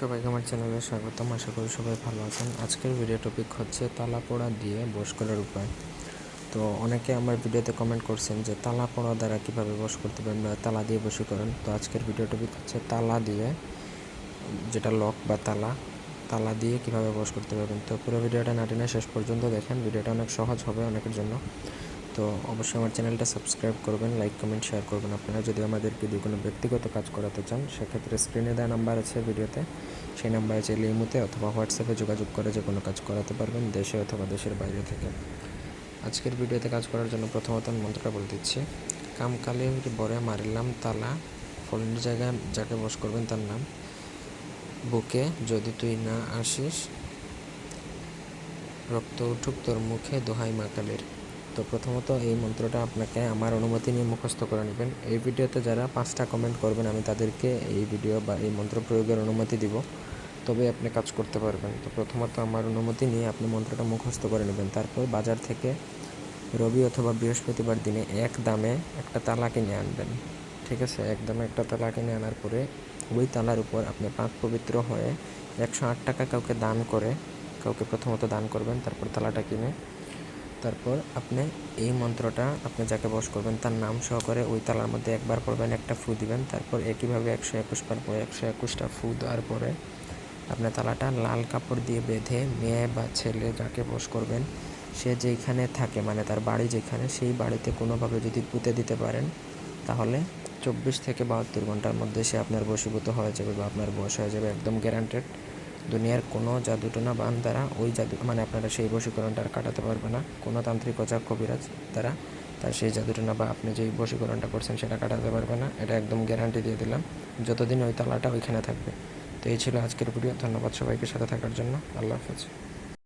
সবাইকে আমার চ্যানেলে স্বাগতম, আশা করি সবাই ভালো আছেন। আজকের ভিডিও টপিক হচ্ছে তালা পোড়া দিয়ে বস করার উপায়। তো অনেকে আমার ভিডিওতে কমেন্ট করছেন যে তালা পোড়া দ্বারা কীভাবে বস করতে পারেন বা তালা দিয়ে বসে করেন। তো আজকের ভিডিও টপিক হচ্ছে তালা দিয়ে, যেটা লক বা তালা তালা দিয়ে কীভাবে বস করতে পারবেন। তো পুরো ভিডিওটা নাটিনা শেষ পর্যন্ত দেখেন। ভিডিওটা অনেক সহজ হবে অনেকের জন্য। তো অবশ্যই আমার চ্যানেলটা সাবস্ক্রাইব করবেন, লাইক, কমেন্ট শেয়ার করবেন আপনারা। যদি আমাদেরকে দিয়ে কোনো ব্যক্তিগত কাজ করাতে চান, সেক্ষেত্রে স্ক্রিনে দেওয়া নাম্বার আছে ভিডিওতে সেই নাম্বারে চাইলে ইমুতে অথবা হোয়াটসঅ্যাপে যোগাযোগ করে যে কোনো কাজ করাতে পারবেন দেশে অথবা দেশের বাইরে থেকে। আজকের ভিডিওতে কাজ করার জন্য প্রথমত আমি মন্ত্রটা বলে দিচ্ছি। কামকালে বরে মারিলাম তালা, ফলের জায়গায় যাকে বস করবেন তার নাম। বুকে যদি তুই না আসিস, রক্ত উঠুক তোর মুখে দোহাই মাকালের। তো প্রথমত এই মন্ত্রটা আপনাকে আমার অনুমতি নিয়ে মুখস্থ করে নেবেন। এই ভিডিওতে যারা পাঁচটা কমেন্ট করবেন, আমি তাদেরকে এই ভিডিও বা এই মন্ত্র প্রয়োগের অনুমতি দিব। তবে আপনি কাজ করতে পারবেন। তো প্রথমত আমার অনুমতি নিয়ে আপনি মন্ত্রটা মুখস্থ করে নেবেন। তারপর বাজার থেকে রবি অথবা বৃহস্পতিবার দিনে এক দামে একটা তালা কিনে আনবেন। ঠিক আছে? এক দামে একটা তালা কিনে আনার পরে ওই তালার উপর আপনি পাক পবিত্র হয়ে একশো আট টাকা কাউকে দান করে, কাউকে প্রথমত দান করবেন, তারপর তালাটা কিনে তারপর আপনি এই মন্ত্রটা, আপনি যাকে বস করবেন তার নাম সহকারে ওই তালার মধ্যে একবার পড়বেন, একটা ফু দিবেন। তারপর একইভাবে একশো একুশ বার পরে একশো একুশটা ফু দেওয়ার পরে আপনি তালাটা লাল কাপড় দিয়ে বেঁধে মেয়ে বা ছেলে যাকে বস করবেন, সে যেখানে থাকে মানে তার বাড়ি যেখানে, সেই বাড়িতে কোনোভাবে যদি পুঁতে দিতে পারেন, তাহলে চব্বিশ থেকে বাহাত্তর ঘণ্টার মধ্যে সে আপনার বশীভূত হয়ে যাবে বা আপনার বস হয়ে যাবে একদম গ্যারান্টেড দুনিয়ার কোনো জাদুটোনা বান দ্বারা ওই জাদু মানে আপনারা সেই বশীকরণটা আর কাটাতে পারবে না। কোনো তান্ত্রিক অজাক কবিরাজ দ্বারা তার সেই জাদুটোনা বা আপনি যেই বশীকরণটা করছেন সেটা কাটাতে পারবে না। এটা একদম গ্যারান্টি দিয়ে দিলাম। যতদিন ওই তালাটা ওইখানে থাকবে। তো এই ছিল আজকের ভিডিও ধন্যবাদ সবাইকে সাথে থাকার জন্য। আল্লাহ হাফেজ।